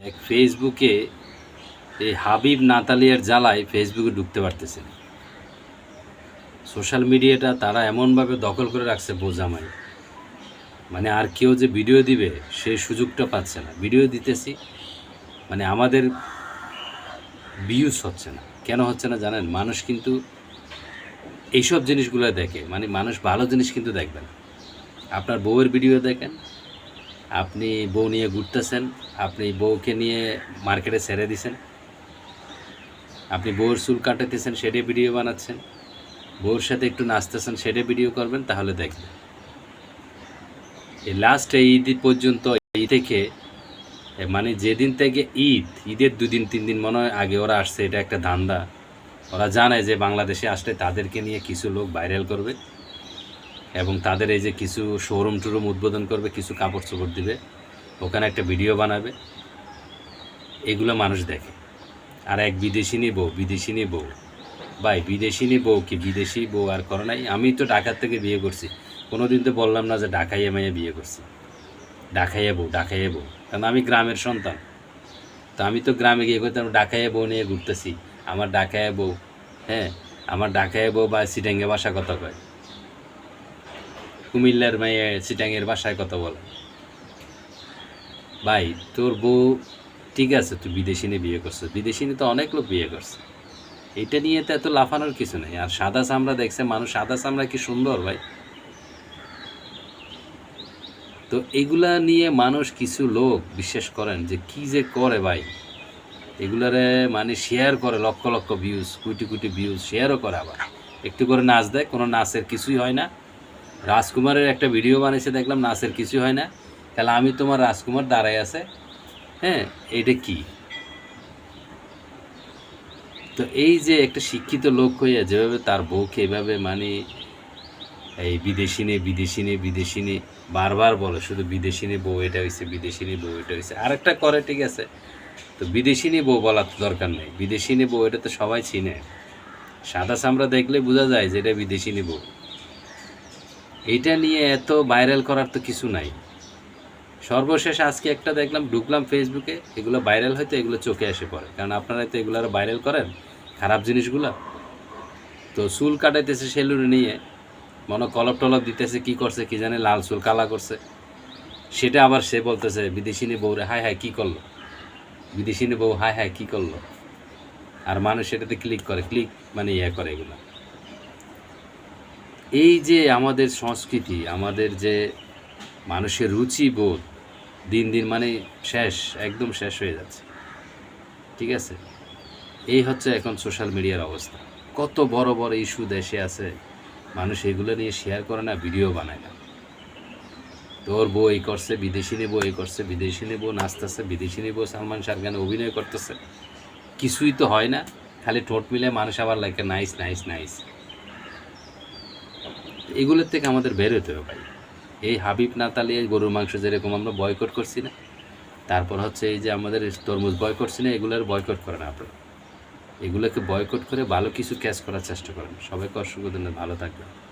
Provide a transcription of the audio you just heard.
এক ফেসবুকে এই হাবিব নাতালিয়ার জ্বালায় ফেসবুকে ঢুকতে পারতেছে না। সোশ্যাল মিডিয়াটা তারা এমনভাবে দখল করে রাখছে বোঝামাই মানে আর কেউ যে ভিডিও দিবে সেই সুযোগটা পাচ্ছে না। ভিডিও দিতেছি মানে আমাদের ভিউজ হচ্ছে না। কেন হচ্ছে না জানেন? মানুষ কিন্তু এইসব জিনিসগুলো দেখে। মানে মানুষ ভালো জিনিস কিন্তু দেখবে না। আপনার বউয়ের ভিডিও দেখেন আপনি বউ নিয়ে ঘুরতেছেন, আপনি বউকে নিয়ে মার্কেটে ছেড়ে দিছেন, আপনি বউর চুল কাটাতেছেন সেটা ভিডিও বানাচ্ছেন বউর সাথে একটু নাচতেছেন সেটা ভিডিও করবেন, তাহলে দেখবেন। এই লাস্ট এই ঈদ পর্যন্ত, এই থেকে মানে যেদিন থেকে ঈদ, ঈদের দুদিন, তিন দিন মনে হয় আগে ওরা আসছে, এটা একটা ধান্দা। ওরা জানে যে বাংলাদেশে আসলে তাদেরকে নিয়ে কিছু লোক ভাইরাল করবে। এবং তাদের এই যে কিছু শোরুম টুরুম উদ্বোধন করবে, কিছু কাপড় চোপড় দিবে, ওখানে একটা ভিডিও বানাবে, এগুলো মানুষ দেখে। আর এক বিদেশিনী বউ বিদেশিনী বউ ভাই বিদেশিনী বউ কি বিদেশি বউ আর করে নাই? আমি তো ঢাকার থেকে বিয়ে করছি। কোনো দিন তো বললাম না যে ঢাকাইয়া মেয়ে বিয়ে করছি। ঢাকাইয়া বউ ঢাকাইয়া বউ। কারণ আমি গ্রামের সন্তান। তো আমি তো গ্রামে গিয়ে করতাম ঢাকাইয়া বউ নিয়ে ঘুরতেছি। আমার ঢাকাইয়া বউ হ্যাঁ আমার ঢাকাইয়া বউ বা সিটাঙ্গে বাসা কথা কয়। কুমিল্লার মেয়ে সিটাঙ্গের বাসায় কথা বলে। ভাই, তোর বউ ঠিক আছে, তুই বিদেশি নিয়ে বিয়ে বিদেশি নিয়ে তো অনেক লোক বিয়ে করছে। এটা নিয়ে তো এত লাফানোর কিছু নেই। আর সাদা চামড়া দেখছে, মানুষ সাদা চামড়া কি সুন্দর, ভাই? তো এগুলা নিয়ে মানুষ কিছু লোক বিশ্বাস করেন যে, কি যে করে, ভাই? এগুলারে মানে শেয়ার করে লক্ষ লক্ষ ভিউজ কোটি কোটি ভিউজ শেয়ারও করে আবার। একটু করে নাচ দেয় কোনো নাচের কিছুই হয় না। রাজকুমারের একটা ভিডিও বানিয়েছে, দেখলাম নাচের কিছু হয় না। তাহলে আমি তোমার রাজকুমার দাঁড়ায় আছে। হ্যাঁ এটা কি? তো এই যে একটা শিক্ষিত লোক হইয়া যেভাবে তার বউকে এভাবে মানে এই বিদেশিনী বিদেশিনী বিদেশিনী বারবার বলে, শুধু বিদেশিনী বউ এটা হয়েছে বিদেশিনী বউ এটা হয়েছে আরেকটা করে, ঠিক আছে? তো বিদেশি বিদেশিনী বউ বলার তো দরকার নেই। বিদেশি বিদেশিনী বউ এটা তো সবাই চিনে। সাদা চামড়া দেখলে বোঝা যায় যে এটা বিদেশি বিদেশিনী বউ। এটা নিয়ে এত ভাইরাল করার তো কিছু নাই। সর্বশেষ আজকে একটা দেখলাম, ঢুকলাম ফেসবুকে এগুলো ভাইরাল হয়তো এগুলো চোখে এসে পড়ে। কারণ আপনারা তো এগুলো আরও ভাইরাল করেন, খারাপ জিনিসগুলো। তো চুল কাটাইতেছে সেলুনে নিয়ে, মনে কলপ টলপ দিতেছে, কি করছে কি জানে, লাল চুল কালা করছে। সেটা আবার সে বলতেছে, বিদেশিনী বউরে, হায় হায়, কি করল? বিদেশিনী বউ, হায় হায়, কি করল? আর মানুষ সেটাতে ক্লিক করে ক্লিক মানে ইয়ে করে এগুলো। এই যে আমাদের সংস্কৃতি, আমাদের যে মানুষের রুচি বোধ দিন দিন মানে শেষ, একদম শেষ হয়ে যাচ্ছে। ঠিক আছে? এই হচ্ছে এখন সোশ্যাল মিডিয়ার অবস্থা। কত বড় বড় ইস্যু দেশে আছে, মানুষ এগুলো নিয়ে শেয়ার করে না ভিডিও বানায় না। তোর বউ এই করছে, বিদেশি নেব, এই করছে, বিদেশি নেব, নাচতেছে, বিদেশি নেব, সালমান শাহ গানে অভিনয় করতেছে? কিছুই তো হয় না, খালি ঠোঁট মিলে মানুষ আবার লাগে নাইস নাইস নাইস এগুলোর থেকে আমাদের বের হতে হবে ভাই। এই হাবিব নাতালি, এই গরুর মাংস যেরকম আমরা বয়কট করছি না, তারপর হচ্ছে এই যে আমাদের তরমুজ বয়কট না, এগুলোর বয়কট করেন আপনারা। এগুলোকে বয়কট করে ভালো কিছু ক্যাচ করার চেষ্টা করেন। সবাইকে অসংখ্য ভালো থাকবেন।